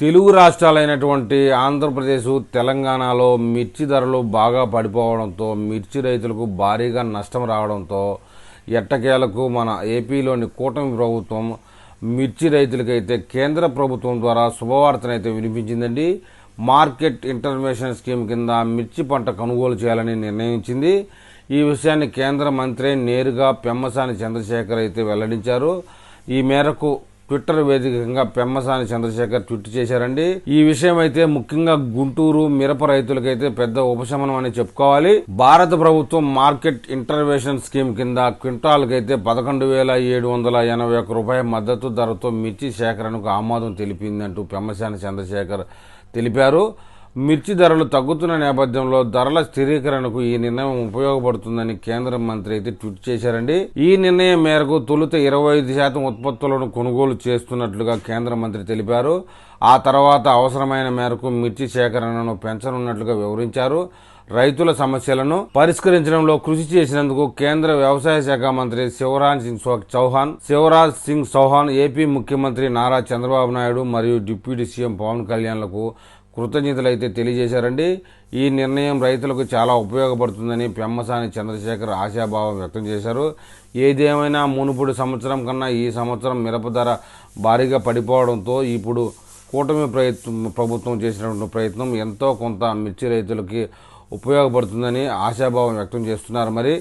తెలుగు రాష్ట్రాలైనటువంటి ఆంధ్రప్రదేశ్ తెలంగాణలో మిర్చి ధరలు బాగా పడిపోవడంతో మిర్చి రైతులకు భారీగా నష్టం రావడంతో ఎట్టకేలకు మన ఏపీలోని కూటమి ప్రభుత్వం మిర్చి రైతులకైతే కేంద్ర ప్రభుత్వం ద్వారా శుభవార్తనైతే వినిపించిందండి. మార్కెట్ ఇంటర్మేషన్ స్కీమ్ కింద మిర్చి పంట కొనుగోలు చేయాలని నిర్ణయించింది. ఈ విషయాన్ని కేంద్ర మంత్రి నేరుగా పెమ్మసాని చంద్రశేఖర్ అయితే వెల్లడించారు. ఈ మేరకు ట్విట్టర్ వేదికగా పెమ్మసాని చంద్రశేఖర్ ట్వీట్ చేశారండి. ఈ విషయం అయితే ముఖ్యంగా గుంటూరు మిరప రైతులకైతే పెద్ద ఉపశమనం అని చెప్పుకోవాలి. భారత ప్రభుత్వం మార్కెట్ ఇంటర్వెన్షన్ స్కీమ్ కింద క్వింటాల్కైతే పదకొండు వేల ఏడు వందల ఎనభై ఒక్క రూపాయల మద్దతు ధరతో మిర్చి సేకరణకు ఆమోదం తెలిపిందంటూ పెమ్మసాని చంద్రశేఖర్ తెలిపారు. మిర్చి ధరలు తగ్గుతున్న నేపథ్యంలో ధరల స్థిరీకరణకు ఈ నిర్ణయం ఉపయోగపడుతుందని కేంద్ర మంత్రి అయితే ట్వీట్ చేశారండి. ఈ నిర్ణయం మేరకు తొలుత ఇరవై ఐదు శాతం ఉత్పత్తులను కొనుగోలు చేస్తున్నట్లుగా కేంద్ర మంత్రి తెలిపారు. ఆ తర్వాత అవసరమైన మేరకు మిర్చి సేకరణను పెంచనున్నట్లుగా వివరించారు. రైతుల సమస్యలను పరిష్కరించడంలో కృషి చేసినందుకు కేంద్ర వ్యవసాయ శాఖ మంత్రి శివరాజ్ సింగ్ చౌహాన్ శివరాజ్ సింగ్ చౌహాన్ ఏపీ ముఖ్యమంత్రి నారా చంద్రబాబు నాయుడు మరియు డిప్యూటీ సీఎం పవన్ కళ్యాణ్లకు కృతజ్ఞతలైతే తెలియజేశారండి. ఈ నిర్ణయం రైతులకు చాలా ఉపయోగపడుతుందని పెమ్మసాని చంద్రశేఖర్ ఆశాభావం వ్యక్తం చేశారు. ఏదేమైనా మునుపుడు సంవత్సరం కన్నా ఈ సంవత్సరం మిరప ధర భారీగా పడిపోవడంతో ఇప్పుడు కూటమి ప్రయత్నం ప్రభుత్వం చేసినటువంటి ప్రయత్నం ఎంతో కొంత మిర్చి రైతులకి ఉపయోగపడుతుందని ఆశాభావం వ్యక్తం చేస్తున్నారు మరి.